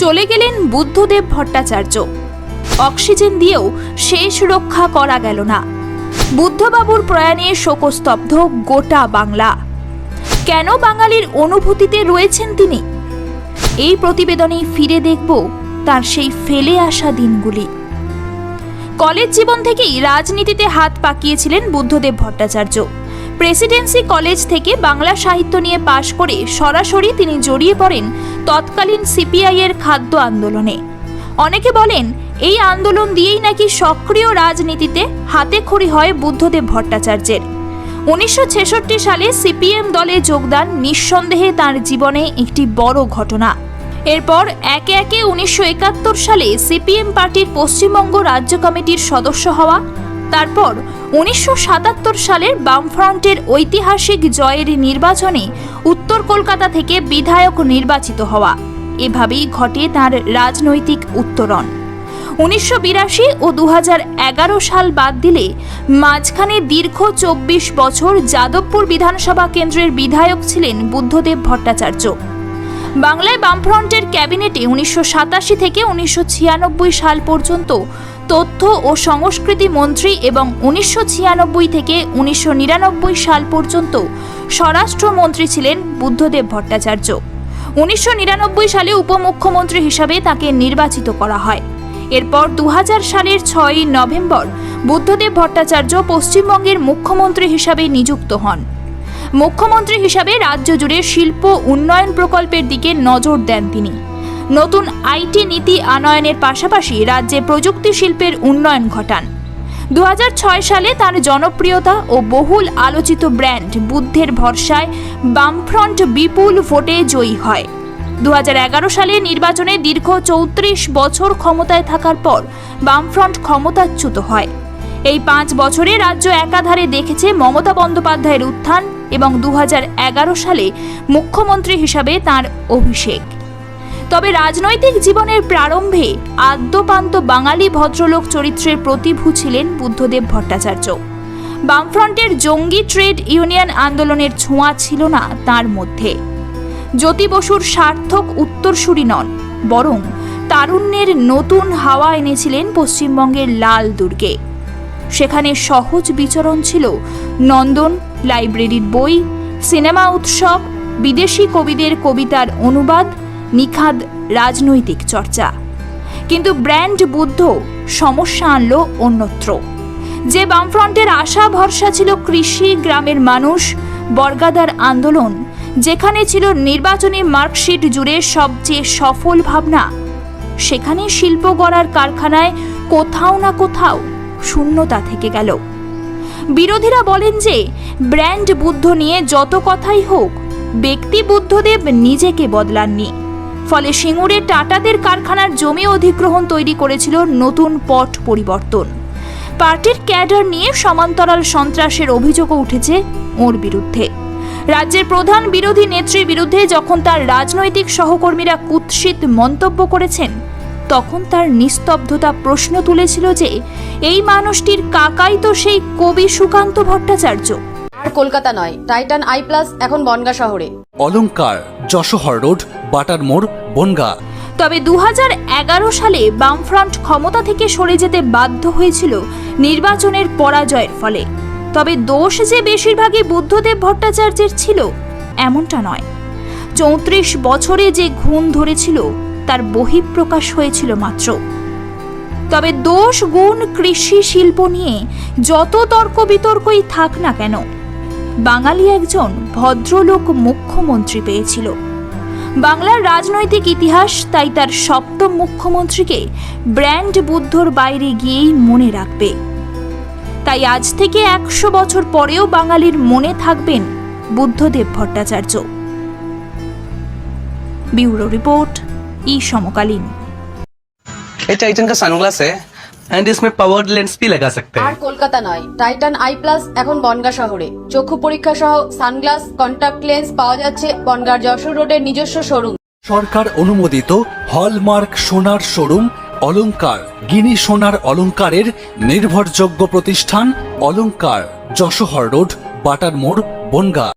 চলে গেলেন বুদ্ধদেব ভট্টাচার্য। অক্সিজেন দিয়েও শেষ রক্ষা করা গেল না। বুদ্ধবাবুর প্রয়াণে শোকস্তব্ধ গোটা বাংলা। কেন বাঙালির অনুভূতিতে রয়েছেন তিনি? এই প্রতিবেদনে ফিরে দেখব তার সেই ফেলে আসা দিনগুলি। কলেজ জীবন থেকেই রাজনীতিতে হাত পাকিয়েছিলেন বুদ্ধদেব ভট্টাচার্য। প্রেসিডেন্সি কলেজ থেকে বাংলা সাহিত্য নিয়ে পাশ করে সরাসরি তিনি জড়িয়ে পড়েন তৎকালীন সিপিআই এর খাদ্য আন্দোলনে। অনেকে বলেন, এই আন্দোলন দিয়েই নাকি সক্রিয় রাজনীতিতে হাতে খড়ি হয় বুদ্ধদেব ভট্টাচার্যের। উনিশশো ছেষট্টি সালে সিপিএম দলে যোগদান নিঃসন্দেহে তার জীবনে একটি বড় ঘটনা। এরপর একে একে উনিশশো একাত্তর সালে সিপিএম পার্টির পশ্চিমবঙ্গ রাজ্য কমিটির সদস্য হওয়া তারপর উনিশশো সাতাত্তর সালের বামফ্রন্টের ঐতিহাসিক জয়ের নির্বাচনে উত্তর কলকাতা থেকে বিধায়ক নির্বাচিত হওয়া। এভাবেই ঘটে তার রাজনৈতিক উত্তরণ। উনিশশো বিরাশি ও দু সাল বাদ দিলে মাঝখানে দীর্ঘ চব্বিশ বছর যাদবপুর বিধানসভা কেন্দ্রের বিধায়ক ছিলেন বুদ্ধদেব ভট্টাচার্য। বাংলায় বামফ্রন্টের ক্যাবিনেটে উনিশশো সাতাশি থেকে উনিশশো ছিয়ানব্বই সাল পর্যন্ত তথ্য ও সংস্কৃতি মন্ত্রী এবং উনিশশো ছিয়ানব্বই থেকে উনিশশো নিরানব্বই সাল পর্যন্ত স্বরাষ্ট্রমন্ত্রী ছিলেন বুদ্ধদেব ভট্টাচার্য। উনিশশো নিরানব্বই সালে উপমুখ্যমন্ত্রী হিসাবে তাকে নির্বাচিত করা হয়। এরপর দু হাজার সালের ছয়ই নভেম্বর বুদ্ধদেব ভট্টাচার্য পশ্চিমবঙ্গের মুখ্যমন্ত্রী হিসাবে নিযুক্ত হন। মুখ্যমন্ত্রী হিসাবে রাজ্য জুড়ে শিল্প উন্নয়ন প্রকল্পের দিকে নজর দেন তিনি। নতুন আইটি নীতি আনয়নের পাশাপাশি রাজ্যে প্রযুক্তি শিল্পের উন্নয়ন ঘটান। দু হাজার ছয় সালে তার জনপ্রিয়তা ও বহুল আলোচিত ব্র্যান্ড বুদ্ধের ভরসায় বামফ্রন্ট বিপুল ভোটে জয়ী হয়। দু হাজার এগারো সালে নির্বাচনে দীর্ঘ চৌত্রিশ বছর ক্ষমতায় থাকার পর বামফ্রন্ট ক্ষমতাচ্যুত হয়। এই পাঁচ বছরে রাজ্য একাধারে দেখেছে মমতা বন্দ্যোপাধ্যায়ের উত্থান এবং দু হাজার এগারো সালে মুখ্যমন্ত্রী হিসাবে তার অভিষেক। তবে রাজনৈতিক জীবনের প্রারম্ভে আদ্যপান্ত বাঙালি ভদ্রলোক চরিত্রের প্রতিভূ ছিলেন বুদ্ধদেব ভট্টাচার্য। বামফ্রন্টের জঙ্গি ট্রেড ইউনিয়ন আন্দোলনের ছোঁয়া ছিল না তার মধ্যে। জ্যোতি বসুর সার্থক উত্তরসূরি নন, বরং তারুণ্যের নতুন হাওয়া এনেছিলেন পশ্চিমবঙ্গের লাল দুর্গে। সেখানে সহজ বিচরণ ছিল নন্দন লাইব্রেরির বই, সিনেমা উৎসব, বিদেশি কবিদের কবিতার অনুবাদ, নিখাদ রাজনৈতিক চর্চা। কিন্তু ব্র্যান্ড বুদ্ধ সমস্যা আনলো অন্যত্র। যে বামফ্রন্টের আশা ভরসা ছিল কৃষি গ্রামের মানুষ, বর্গাদার আন্দোলন, যেখানে ছিল নির্বাচনী মার্কশিট জুড়ে সবচেয়ে সফল ভাবনা সেখানে শিল্প গড়ার কারখানায় কোথাও না কোথাও শূন্যতা থেকে গেল। বিরোধীরা বলেন যে, ব্র্যান্ড বুদ্ধ নিয়ে যত কথাই হোক, ব্যক্তি বুদ্ধদেব নিজেকে বদলাননি। ফলে সিঙ্গুরে টাটাদের কারখানার জমি অধিগ্রহণ তৈরি করেছিল নতুন পট পরিবর্তন। পার্টির ক্যাডার নিয়ে সমান্তরাল সন্ত্রাসের অভিযোগও উঠেছে ওর বিরুদ্ধে। রাজ্যের প্রধান বিরোধী নেত্রীর বিরুদ্ধে যখন তার রাজনৈতিক সহকর্মীরা কুৎসিত মন্তব্য করেছেন, তখন তার নিস্তব্ধতা প্রশ্ন তুলেছিল যে এই মানুষটির কাকাই তো সেই কবি সুকান্ত ভট্টাচার্য। আর কলকাতা নয় টাইটান আই প্লাস এখন বনগা শহরে। অলঙ্কার যশোহর রোড বাটার মোড় বনগা। তবে দুহাজার এগারো সালে বামফ্রন্ট ক্ষমতা থেকে সরে যেতে বাধ্য হয়েছিল নির্বাচনের পরাজয়ের ফলে। তবে দোষ যে বেশিরভাগই বুদ্ধদেব ভট্টাচার্যের ছিল এমনটা নয়। চৌত্রিশ বছরে যে ঘুণ ধরেছিল তার বহিঃপ্রকাশ হয়েছিল মাত্র। তবে দোষ, গুণ কৃষি শিল্প নিয়ে যত তর্ক বিতর্কই থাক না কেন, বাঙালি একজন ভদ্রলোক মুখ্যমন্ত্রী পেয়েছিল। বাংলার রাজনৈতিক ইতিহাস তাই তার সপ্তম মুখ্যমন্ত্রীকে ব্র্যান্ড বুদ্ধর বাইরে গিয়েই মনে রাখবে। তাই আজ থেকে একশো বছর পরেও বাঙালির মনে থাকবেন বুদ্ধদেব ভট্টাচার্য। ব্যুরো রিপোর্ট, ই সমকালীন। ये टाइटन का सनग्लास है एंड इसमें पावर्ड लेंस भी लगा सकते আর हैं কলকাতা নয় টাইটান আই প্লাস এখন বনগা শহরে চক্ষু পরীক্ষা সহ সানগ্লাস কন্টাক্ট লেন্স পাওয়া যাচ্ছে বনগার যশোর রোডের নিজস্ব শোরুম সরকার অনুমোদিত হলমার্ক সোনার শোরুম অলংকার গিনি সোনার অলংকারের নির্ভরযোগ্য প্রতিষ্ঠান অলংকার যশোহর রোড বাটার মোড় বনগা